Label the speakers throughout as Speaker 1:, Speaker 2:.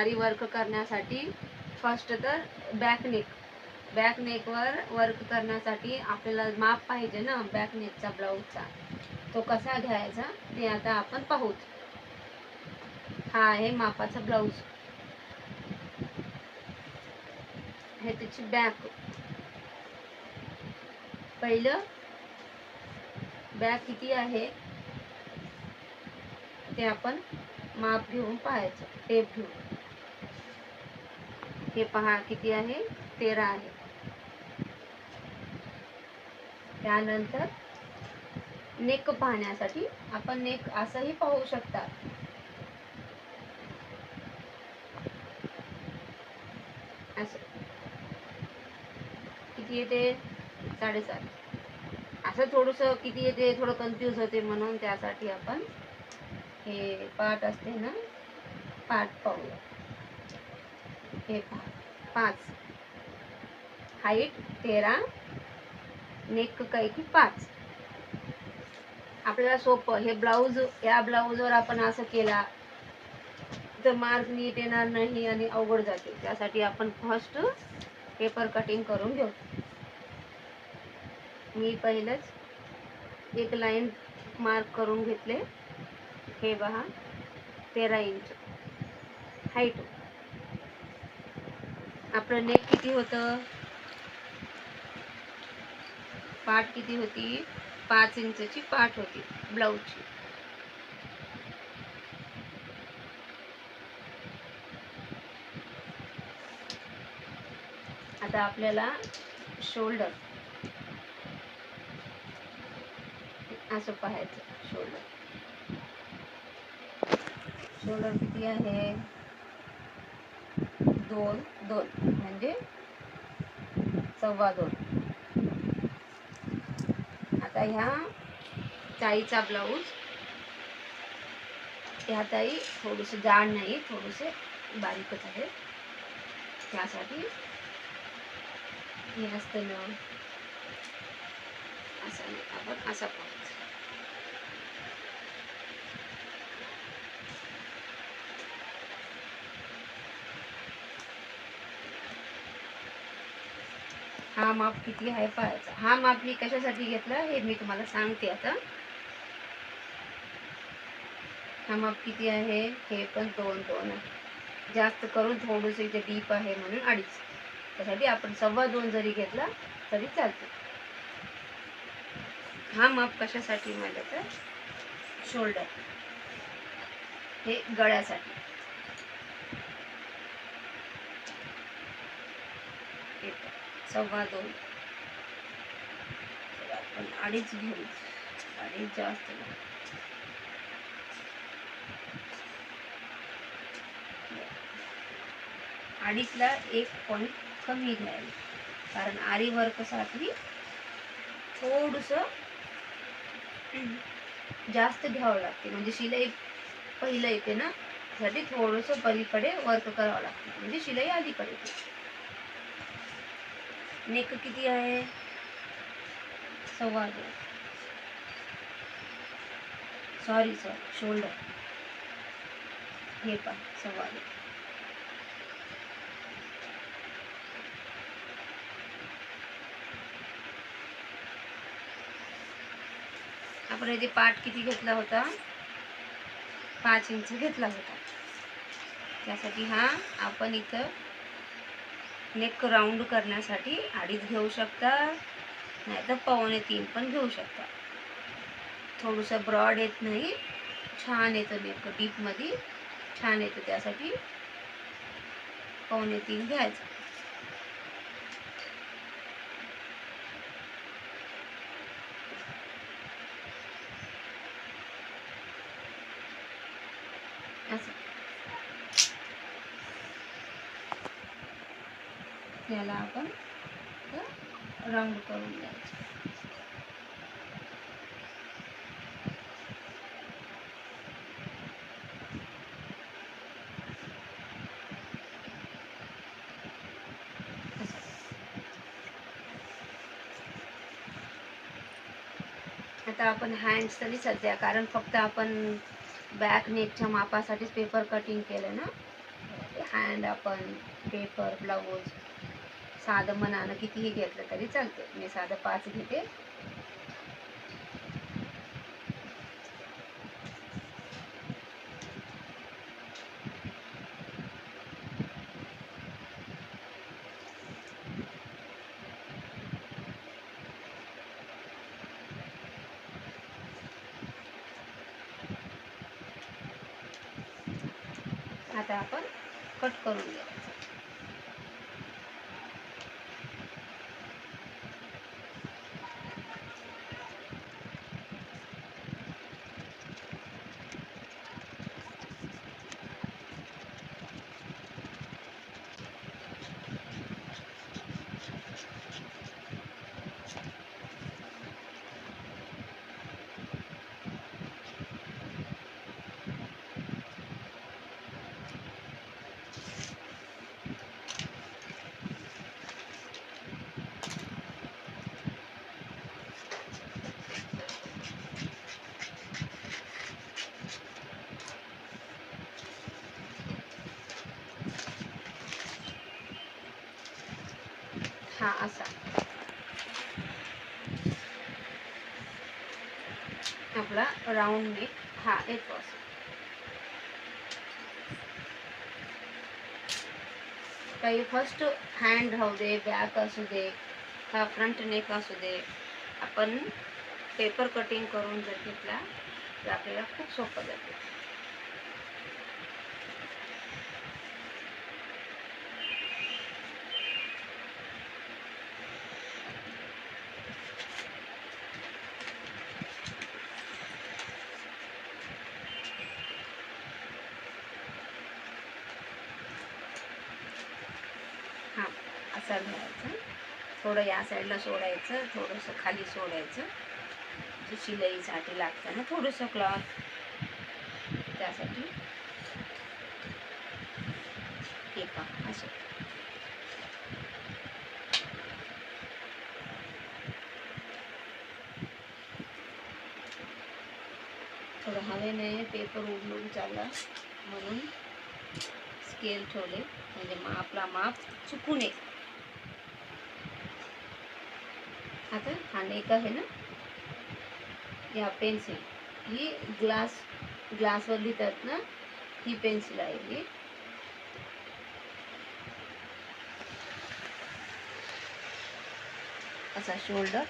Speaker 1: आरी वर्क करण्यासाठी फर्स्ट तर बॅक नेक बॅक नेकवर वर्क करण्यासाठी आपल्याला माप पाहिजे ना बॅक नेकचा ब्लाऊजचा तो कसा घ्यायचा ते आता आपण पाहूच हा आहे मापाचा ब्लाऊज हे त्याची बॅक पहिलं बॅक किती आहे? ते आपण माप घेऊन पाहायचं. टेप घेऊन. हे पहा किती आहे? तेरा आहे. त्यानंतर नेक पाहण्यासाठी आपण नेक असंही पाहू शकता. असं. किती येते? साडेसात. असं थोडंसं किती येते? थोडं कन्फ्यूज होते म्हणून त्यासाठी आपण हे पाठ असते ना? पाठ पाहूया. हे पहा. पाच. हाईट तेरा. नेक काय की पाच. आपल्याला सोपं. हे ब्लाऊज या ब्लाऊजवर आपण असं केला तर मार्क नीट येणार नाही आणि अवघड जाते. त्यासाठी आपण फर्स्ट पेपर कटिंग करून घेऊ. मी पहिलंच एक लाईन मार्क करून घेतले. हे बहा तेरा इंच हाईट आपलं नेक किती होतं? पाठ किती होती? पाच इंचची पाठ होती ब्लाऊजची आता आपल्याला शोल्डर असं पाहायचं शोल्डर शोल्डर किती आहे? दोन दोन. म्हणजे सव्वा दोन. आता ह्या ताईचा ब्लाऊज. ह्या ताई थोडेसे जाड नाही थोडेसे बारीकच आहे त्यासाठी हे असतं ना असं नाही. आपण असा पाहू. हा माप किती आहे पाहायचा. हा माप मी कशासाठी घेतला हे मी तुम्हाला सांगते आता. हा माप किती आहे हे पण दोन दोन आहे. जास्त करून थोडंसं इथे डीप आहे म्हणून अडीच. त्यासाठी आपण सव्वा दोन जरी घेतला तरी चालते. हा माप कशासाठी म्हटलं तर? शोल्डर हे गळ्यासाठी. हे सव्वा दोन. आपण अडीच घेऊ. अडीच जास्त अडीचला एक पॉईंट कमी घ्यायला कारण आरी वर्कसाठी थोडंसं जास्त घ्यावं लागते. म्हणजे शिलाई पहिलं येते ना? त्यासाठी थोडंसं पलीकडे वर्क करावं लागते. म्हणजे शिलाई अलीकडे येते. नेक किती आहे सव्वा दोन सॉरी सॉरी शोल्डर हे पहा सव्वा दोन आपण इथे पाठ किती घेतला होता? पाच इंच घेतला होता। त्यासाठी हा आपण इथं नेक राऊंड करण्यासाठी अडीच घेऊ शकता नाही तर पावणे तीन पण घेऊ शकता. थोडंसं ब्रॉड येत नाही छान येतं नेक डीपमध्ये छान येतं त्यासाठी. पावणे तीन घ्यायचं. याला आपण राऊंड करून द्यायचं आता आपण हँड्स तरी सध्या कारण फक्त आपण बॅक नेकच्या मापासाठीच पेपर कटिंग केलं ना? हँड आपण पेपर ब्लाऊज साधं मनानं कितीही घेतलं तरी चालते मी साधं पाच घेते. आता आपण कट करून घ्यायचं. हा असा. आपला राऊंड नेक हा येतो असा काही फर्स्ट हँड राहू दे बॅक असू दे हा फ्रंट नेक असू दे आपण पेपर कटिंग करून जर घेतला तर आपल्याला खूप सोपं जाते हा मिक्सर घ्यायचा. थोडं या साईडला सोडायचं थोडंसं खाली सोडायचं. जे शिलाईसाठी लागतं ना थोडंसं क्लॉथ त्यासाठी हे पहा असं. थोडं हवेने पेपर उडलून चालला म्हणून स्केल ठेवले. म्हणजे मापला आपला माप चुकू नये. आता हा नेक आहे ना? या पेन्सिल ही ग्लास ग्लासवर लिहितात ना ही पेन्सिल आहे ही असा शोल्डर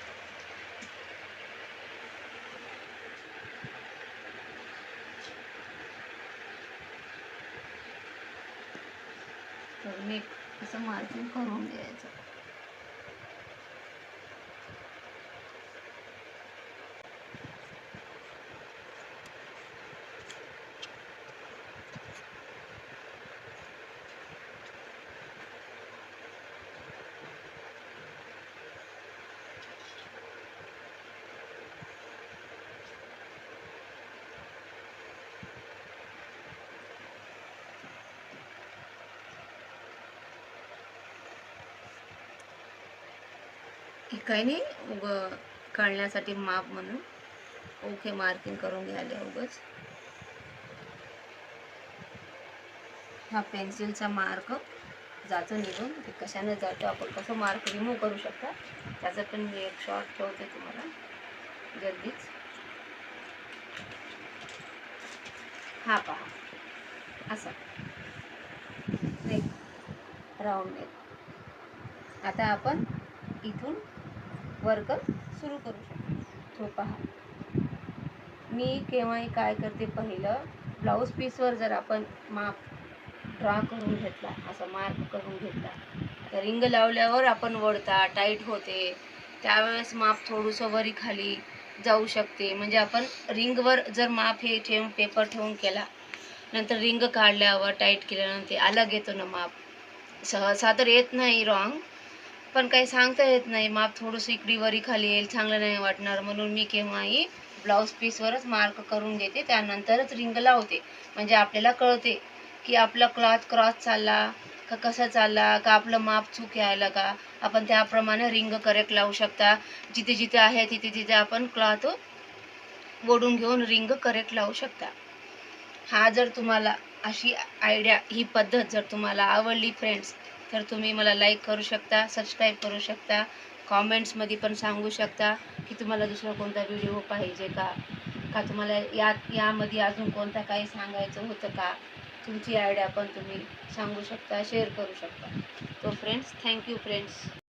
Speaker 1: तर मी असं मार्किंग करून घ्यायचं काही नाही उग कळण्यासाठी माप म्हणून. ओके मार्किंग करून घ्यायला उगच. हा पेन्सिलचा मार्क जातो निघून. ते कशाने जातो आपण कसं मार्क रिमूव्ह करू शकता त्याचा पण मी एक शॉर्ट ठेवते तुम्हाला जल्दीच हा पहा. असा. नेक राऊंड नेक आता आपण इथून वर्क सुरू करू शकतो. तो पहा. मी केव्हाही काय करते पहिलं ब्लाऊज पीसवर जर आपण माप ड्रॉ करून घेतला असं मार्क करून घेतला तर रिंग लावल्यावर आपण वळता टाईट होते. त्यावेळेस माप थोडंसं वरी खाली जाऊ शकते. म्हणजे आपण रिंगवर जर माप हे ठेवून पेपर ठेवून केला नंतर रिंग काढल्यावर टाईट केल्यानंतर अलग येतो ना माप. सहसा तर येत नाही रॉंग पण काही सांगता येत नाही. माप थोडंसं इकडी वरी खाली येईल चांगलं नाही वाटणार. म्हणून मी केव्हाही ब्लाऊज पीसवरच मार्क करून घेते. त्यानंतरच रिंग लावते. म्हणजे आपल्याला कळते की आपला क्लॉथ क्रॉस चालला का कसा चालला का आपलं माप चूक यायला का? आपण त्याप्रमाणे रिंग करेक्ट लावू शकता. जिथे जिथे आहे तिथे तिथे आपण क्लॉथ ओढून घेऊन रिंग करेक्ट लावू शकता. हा जर तुम्हाला अशी आयडिया ही पद्धत जर तुम्हाला आवडली फ्रेंड्स तर तुम्ही मला लाईक करू शकता सबस्क्राईब करू शकता कॉमेंट्समध्ये पण सांगू शकता की तुम्हाला दुसरा कोणता व्हिडिओ पाहिजे का? का तुम्हाला यात यामध्ये अजून कोणता काही सांगायचं होतं का? तुमची आयडिया पण तुम्ही सांगू शकता शेअर करू शकता. तो फ्रेंड्स थँक्यू फ्रेंड्स